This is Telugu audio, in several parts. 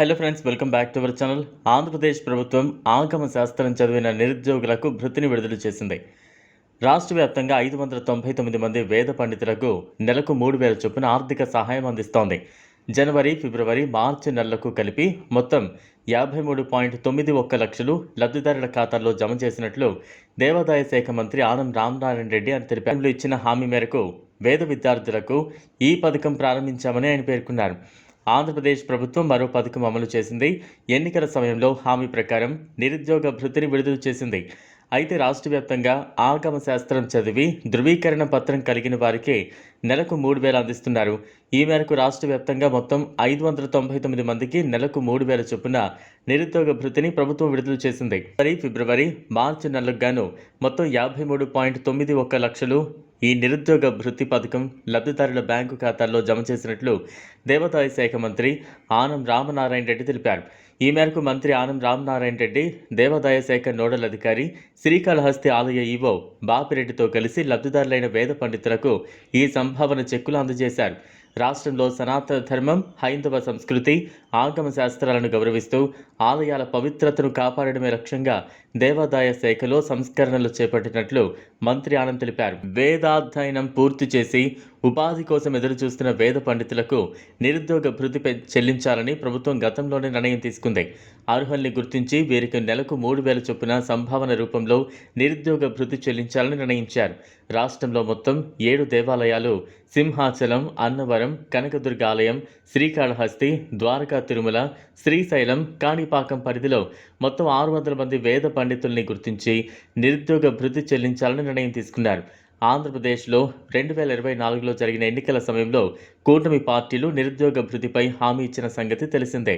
Hello friends welcome back to our channel Andhra Pradesh ప్రభుత్వం ఆగమ శాస్త్రం చదివిన నిరుద్యోగులకు భృతిని విడుదల చేసింది. రాష్ట్ర వ్యాప్తంగా ఐదు వందల తొంభై తొమ్మిది మంది వేద పండితులకు నెలకు మూడు వేల చొప్పున ఆర్థిక సహాయం అందిస్తోంది. జనవరి ఫిబ్రవరి మార్చి నెలలకు కలిపి మొత్తం యాభై మూడు పాయింట్ తొమ్మిది ఒక్క లక్షలు లబ్ధిదారుల ఖాతాల్లో జమ చేసినట్లు దేవాదాయ శాఖ మంత్రి ఆనం రామనారాయణ రెడ్డి అని తెలిపారు. ఇచ్చిన హామీ మేరకు వేద విద్యార్థులకు ఈ పథకం ప్రారంభించామని ఆయన పేర్కొన్నారు. ఆంధ్రప్రదేశ్ ప్రభుత్వం మరో పథకం అమలు చేసింది. ఎన్నికల సమయంలో హామీ ప్రకారం నిరుద్యోగ భృతిని విడుదల చేసింది. అయితే రాష్ట్ర వ్యాప్తంగా ఆగమ శాస్త్రం చదివి ధృవీకరణ పత్రం కలిగిన వారికే నెలకు మూడు వేలు అందిస్తున్నారు. ఈ మేరకు రాష్ట్ర వ్యాప్తంగా మొత్తం ఐదు వందల తొంభై తొమ్మిది మందికి నెలకు మూడు వేల చొప్పున నిరుద్యోగ భృతిని ప్రభుత్వం విడుదల చేసింది. మరి ఫిబ్రవరి మార్చి నెలలకు గాను మొత్తం యాభై మూడు పాయింట్ తొమ్మిది ఒక్క లక్షలు ఈ నిరుద్యోగ భృతి పథకం లబ్ధిదారుల బ్యాంకు ఖాతాల్లో జమ చేసినట్లు దేవాదాయ శాఖ మంత్రి ఆనం రామనారాయణ రెడ్డి తెలిపారు. ఈ మేరకు మంత్రి ఆనం రామనారాయణ రెడ్డి దేవాదాయ శాఖ నోడల్ అధికారి శ్రీకాళహస్తి ఆలయ ఈవో బాపిరెడ్డితో కలిసి లబ్ధిదారులైన వేద పండితులకు ఈ సంభావన చెక్కులు అందజేశారు. రాష్ట్రంలో సనాతన ధర్మం హైందవ సంస్కృతి ఆగమ శాస్త్రాలను గౌరవిస్తూ ఆలయాల పవిత్రతను కాపాడడమే లక్ష్యంగా దేవాదాయ శాఖలో సంస్కరణలు చేపట్టినట్లు మంత్రి ఆనంద్ తెలిపారు. వేదాధ్యయనం పూర్తి చేసి ఉపాధి కోసం ఎదురుచూస్తున్న వేద పండితులకు నిరుద్యోగ భృతి పె- చెల్లించాలని ప్రభుత్వం గతంలోనే నిర్ణయం తీసుకుంది. అర్హుల్ని గుర్తించి వీరికి నెలకు మూడు వేల చొప్పున సంభావన రూపంలో నిరుద్యోగ భృతి చెల్లించాలని నిర్ణయించారు. రాష్ట్రంలో మొత్తం ఏడు దేవాలయాలు సింహాచలం అన్నవరం కనకదుర్గ ఆలయం శ్రీకాళహస్తి ద్వారకా తిరుమల శ్రీశైలం కాణిపాకం పరిధిలో మొత్తం ఆరు వందల మంది వేద పండితుల్ని గుర్తించి నిరుద్యోగ భృతి చెల్లించాలని నిర్ణయం తీసుకున్నారు. ఆంధ్రప్రదేశ్లో రెండు వేల ఇరవై నాలుగులో జరిగిన ఎన్నికల సమయంలో కూటమి పార్టీలు నిరుద్యోగ భృతిపై హామీ ఇచ్చిన సంగతి తెలిసిందే.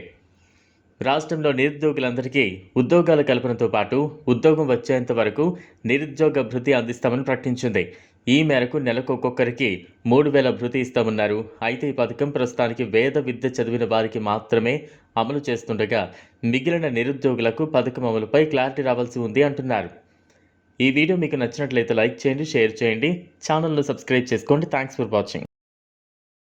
రాష్ట్రంలో నిరుద్యోగులందరికీ ఉద్యోగాల కల్పనతో పాటు ఉద్యోగం వచ్చేంత వరకు నిరుద్యోగ భృతి అందిస్తామని ప్రకటించింది. ఈ మేరకు నెలకు ఒక్కొక్కరికి మూడు వేల భృతి ఇస్తామన్నారు. అయితే ఈ పథకం ప్రస్తుతానికి వేద విద్య చదివిన వారికి మాత్రమే అమలు చేస్తుండగా మిగిలిన నిరుద్యోగులకు పథకం అమలుపై క్లారిటీ రావాల్సి ఉంది అంటున్నారు. ఈ వీడియో మీకు నచ్చినట్లయితే లైక్ చేయండి షేర్ చేయండి. ఛానల్ను సబ్స్క్రైబ్ చేసుకోండి. Thanks for watching.